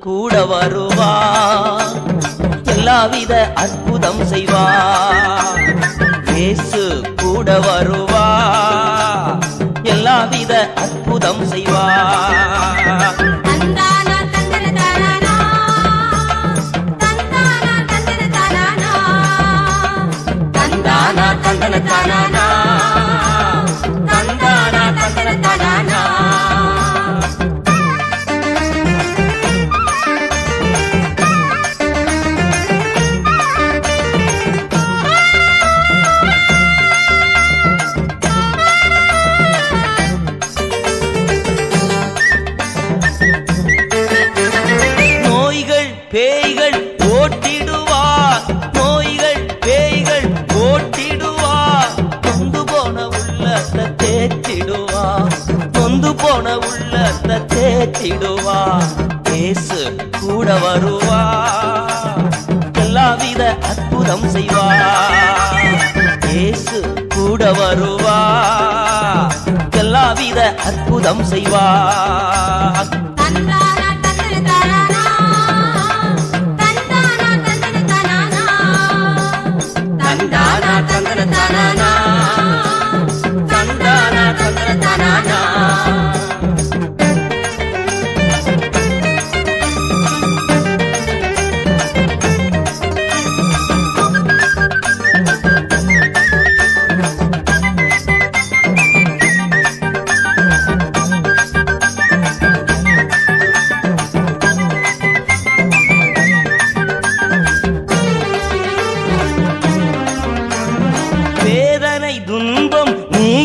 கூட வருவா எல்லாவித அற்புதம் செய்வார். கூட வருவா. எல்லாவித அற்புதம் செய்வா. தந்தானா தந்தன தானா தேற்றிடுவார் இயேசு கூட வருவா. எல்லாவித அற்புதம் செய்வா. இயேசு கூட வருவா. எல்லாவித அற்புதம் செய்வா.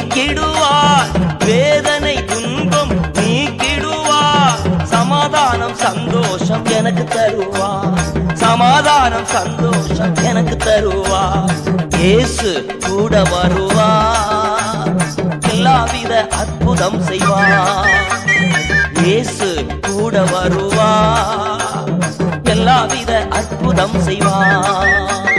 நீக்கிடுவார். வேதனை துன்பம் நீக்கிடுவார். சமாதானம் சந்தோஷம் எனக்கு தருவார். சமாதானம் சந்தோஷம் எனக்கு தருவார். இயேசு கூட வருவார். எல்லாவித அற்புதம் செய்வார். இயேசு கூட வருவார். எல்லாவித அற்புதம் செய்வார்.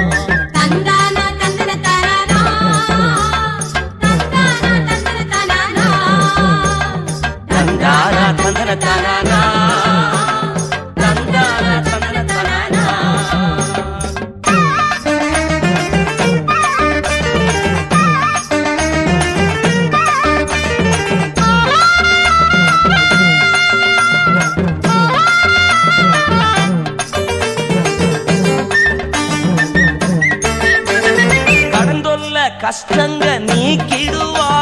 கஷ்டங்க நீக்கிடுவா.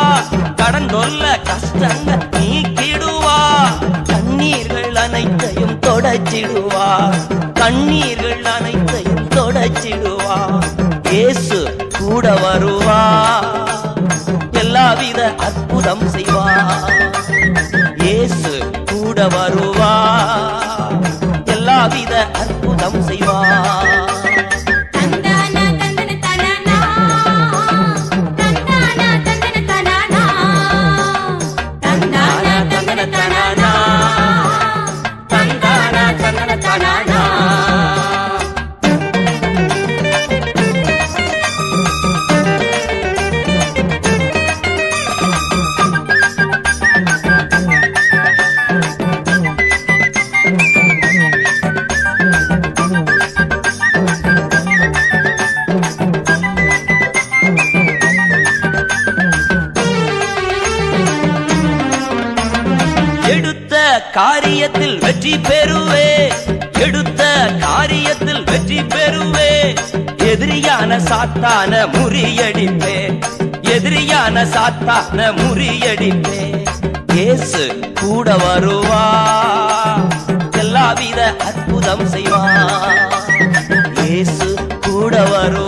கடந்தொல்ல கஷ்டங்க நீக்கிடுவா. கண்ணீர்கள் அனைத்தையும் தொடச்சிடுவா. கண்ணீர்கள் அனைத்தையும் தொடச்சிடுவா. இயேசு கூட வருவா. எல்லாவித அற்புதம் செய்வா. இயேசு கூட வருவா. எல்லாவித அற்புதம் செய்வா. காரியத்தில் வெற்றி பெறுவே. எடுத்த காரியத்தில் வெற்றி பெறுவே. எதிரியான சாத்தான முறியடிப்பே. எதிரியான சாத்தான முறியடிப்பே. இயேசு கூட வருவா. எல்லாவித அற்புதம் செய்வான். இயேசு கூட வரும்